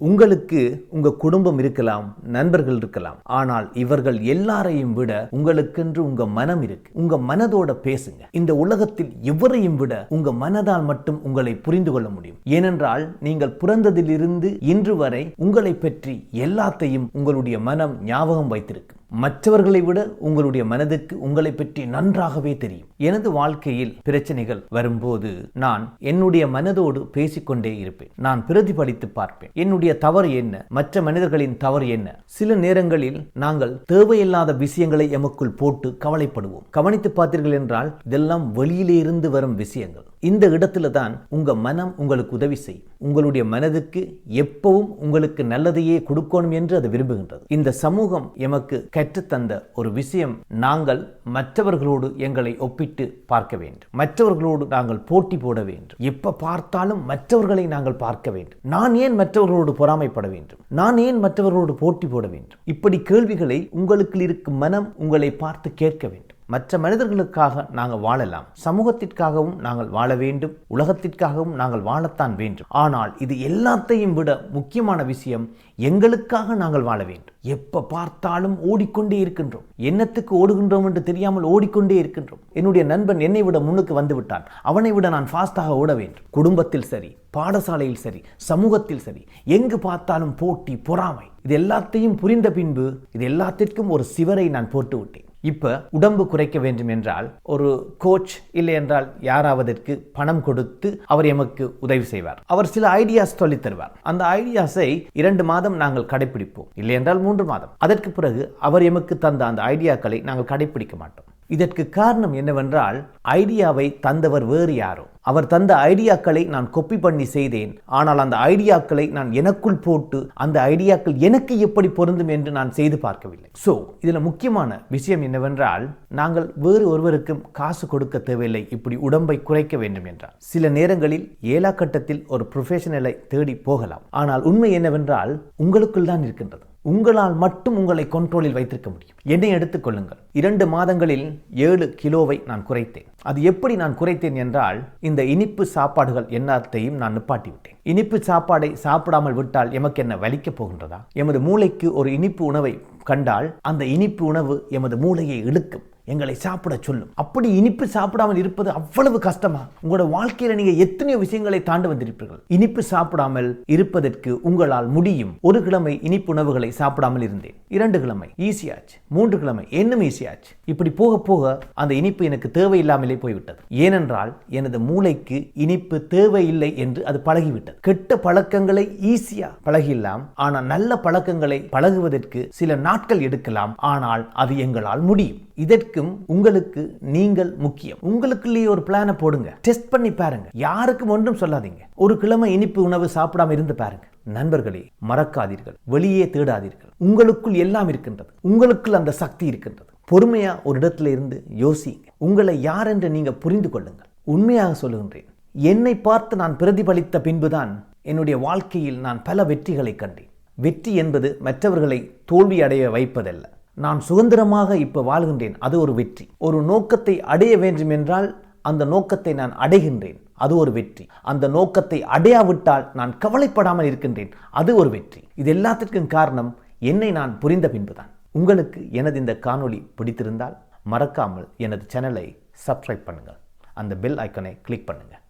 உங்களுக்கு உங்க குடும்பம் இருக்கலாம் நண்பர்கள் இருக்கலாம். ஆனால் இவர்கள் எல்லாரையும் விட உங்களுக்கென்று உங்க மனம் இருக்கு. உங்க மனதோட பேசுங்க. இந்த உலகத்தில் எவரையும் விட உங்க மனதால் மட்டும் உங்களை புரிந்து கொள்ள முடியும். ஏனென்றால் நீங்கள் பிறந்ததிலிருந்து இன்று வரை உங்களை பற்றி எல்லாத்தையும் உங்களுடைய மனம் ஞாபகம் வைத்திருக்கு. மற்றவர்களை விட உங்களுடைய மனதுக்கு உங்களை பற்றி நன்றாகவே தெரியும். எனது வாழ்க்கையில் பிரச்சனைகள் வரும்போது நான் என்னுடைய மனதோடு பேசிக்கொண்டே இருப்பேன். நான் பிரதிபலித்து பார்ப்பேன். என்னுடைய தவறு என்ன? மற்ற மனிதர்களின் தவறு என்ன? சில நேரங்களில் நாங்கள் தேவையில்லாத விஷயங்களை எமக்குள் போட்டு கவலைப்படுவோம். கவனித்து பார்த்தீர்கள் என்றால் இதெல்லாம் வெளியிலே இருந்து வரும் விஷயங்கள். இந்த இடத்துல தான் உங்கள் மனம் உங்களுக்கு உதவி செய்யும். உங்களுடைய மனதுக்கு எப்பவும் உங்களுக்கு நல்லதையே கொடுக்கணும் என்று அது விரும்புகின்றது. இந்த சமூகம் எமக்கு கற்றுத்தந்த ஒரு விஷயம் நாங்கள் மற்றவர்களோடு எங்களை ஒப்பிட்டு பார்க்க வேண்டும். மற்றவர்களோடு நாங்கள் போட்டி போட வேண்டும். எப்ப பார்த்தாலும் மற்றவர்களை நாங்கள் பார்க்க வேண்டும். நான் ஏன் மற்றவர்களோடு பொறாமைப்பட வேண்டும்? நான் ஏன் மற்றவர்களோடு போட்டி போட வேண்டும்? இப்படி கேள்விகளை உங்களுக்கு இருக்கும் மனம் உங்களை பார்த்து கேட்க வேண்டும். மற்ற மனிதர்களுக்காக நாங்கள் வாழலாம். சமூகத்திற்காகவும் நாங்கள் வாழ வேண்டும். உலகத்திற்காகவும் நாங்கள் வாழத்தான் வேண்டும். ஆனால் இது எல்லாத்தையும் விட முக்கியமான விஷயம் எங்களுக்காக நாங்கள் வாழ வேண்டும். எப்ப பார்த்தாலும் ஓடிக்கொண்டே இருக்கின்றோம். என்னத்துக்கு ஓடுகின்றோம் என்று தெரியாமல் ஓடிக்கொண்டே இருக்கின்றோம். என்னுடைய நண்பன் என்னை விட முன்னுக்கு வந்து விட்டான். அவனை விட நான் ஃபாஸ்டாக ஓட வேண்டும். குடும்பத்தில் சரி பாடசாலையில் சரி சமூகத்தில் சரி எங்கு பார்த்தாலும் போட்டி பொறாமை இது எல்லாத்தையும் புரிந்த பின்பு இது எல்லாத்திற்கும் ஒரு சிவரை நான் போட்டு விட்டேன் இப்போ உடம்பு குறைக்க வேண்டும் என்றால் ஒரு கோச் இல்லை என்றால் யாராவதற்கு பணம் கொடுத்து அவர் எமக்கு உதவி செய்வார். அவர் சில ஐடியாஸ் சொல்லித் தருவார். அந்த ஐடியாஸை இரண்டு மாதம் நாங்கள் கடைபிடிப்போம் இல்லை என்றால் மூன்று மாதம். அதற்கு பிறகு அவர் எமக்கு தந்த அந்த ஐடியாக்களை நாங்கள் கடைபிடிக்க மாட்டோம். இதற்கு காரணம் என்னவென்றால் ஐடியாவை தந்தவர் வேறு யாரோ. அவர் தந்த ஐடியாக்களை நான் கொப்பி பண்ணி செய்தேன். ஆனால் அந்த ஐடியாக்களை நான் எனக்குள் போட்டு அந்த ஐடியாக்கள் எனக்கு எப்படி பொருந்தும் என்று நான் செய்து பார்க்கவில்லை. ஸோ இதில் முக்கியமான விஷயம் என்னவென்றால் நாங்கள் வேறு ஒருவருக்கும் காசு கொடுக்க தேவையில்லை. இப்படி உடம்பை குறைக்க வேண்டும் என்றால் சில நேரங்களில் ஏழா கட்டத்தில் ஒரு ப்ரொஃபஷனலை தேடி போகலாம். ஆனால் உண்மை என்னவென்றால் உங்களுக்குள் தான் இருக்கின்றது. உங்களால் மட்டும் உங்களை கண்ட்ரோலில் வைத்திருக்க முடியும். என்னை எடுத்துக்கொள்ளுங்கள் இரண்டு மாதங்களில் ஏழு கிலோவை நான் குறைத்தேன். அது எப்படி நான் குறைத்தேன் என்றால் இந்த இனிப்பு சாப்பாடுகள் எல்லாத்தையும் நான் நிப்பாட்டிவிட்டேன். இனிப்பு சாப்பாடை சாப்பிடாமல் விட்டால் எமக்கு என்ன வலிக்கப் போகின்றதா? எமது மூளைக்கு ஒரு இனிப்பு உணவை கண்டால் அந்த இனிப்பு உணவு எமது மூளையை இழுக்கும். எங்களை சாப்பிட சொல்லும். அப்படி இனிப்பு சாப்பிடாமல் இருப்பது அவ்வளவு கஷ்டமா? உங்களோட வாழ்க்கையில நீங்க எத்தனையோ விஷயங்களை தாண்டு வந்திருப்பீர்கள். இனிப்பு சாப்பிடாமல் இருப்பதற்கு உங்களால் முடியும். ஒரு கிழமை இனிப்பு உணவுகளை சாப்பிடாமல் இருந்தேன். இரண்டு கிழமை. ஈஸியாச்சு மூன்று கிழமை இன்னும் ஈஸியாச்சு இப்படி போக போக அந்த இனிப்பு எனக்கு தேவையில்லாமலே போய்விட்டது. ஏனென்றால் எனது மூளைக்கு இனிப்பு தேவையில்லை என்று அது பழகிவிட்டது. கெட்ட பழக்கங்களை ஈஸியா பழகிடலாம். ஆனால் நல்ல பழக்கங்களை பழகுவதற்கு சில நாட்கள் எடுக்கலாம். ஆனால் அது எங்களால் முடியும். இதற்கும் உங்களுக்கு நீங்கள் முக்கியம். உங்களுக்குள்ளேயே ஒரு பிளானை போடுங்க. டெஸ்ட் பண்ணி பாருங்க. யாருக்கும் ஒன்றும் சொல்லாதீங்க. ஒரு கிழமை இனிப்பு உணவு சாப்பிடாம இருந்து பாருங்க. நண்பர்களே மறக்காதீர்கள். வெளியே தேடாதீர்கள். உங்களுக்குள் எல்லாம் இருக்கின்றது. உங்களுக்குள் அந்த சக்தி இருக்கின்றது. பொறுமையா ஒரு இடத்துல இருந்து யோசிங்க. உங்களை யார் என்று நீங்க புரிந்து கொள்ளுங்கள். உண்மையாக சொல்லுகின்றேன். என்னை பார்த்து நான் பிரதிபலித்த பின்புதான் என்னுடைய வாழ்க்கையில் நான் பல வெற்றிகளை கண்டேன். வெற்றி என்பது மற்றவர்களை தோல்வி அடைய வைப்பதல்ல. நான் சுதந்திரமாக இப்போ வாழ்கின்றேன். அது ஒரு வெற்றி. ஒரு நோக்கத்தை அடைய வேண்டும் என்றால் அந்த நோக்கத்தை நான் அடைகின்றேன். அது ஒரு வெற்றி. அந்த நோக்கத்தை அடையாவிட்டால் நான் கவலைப்படாமல் இருக்கின்றேன். அது ஒரு வெற்றி. இது எல்லாத்திற்கும் காரணம் என்னை நான் புரிந்த பின்புதான். உங்களுக்கு எனது இந்த காணொளி பிடித்திருந்தால் மறக்காமல் எனது சேனலை சப்ஸ்கிரைப் பண்ணுங்கள். அந்த பெல் ஐக்கனை கிளிக் பண்ணுங்கள்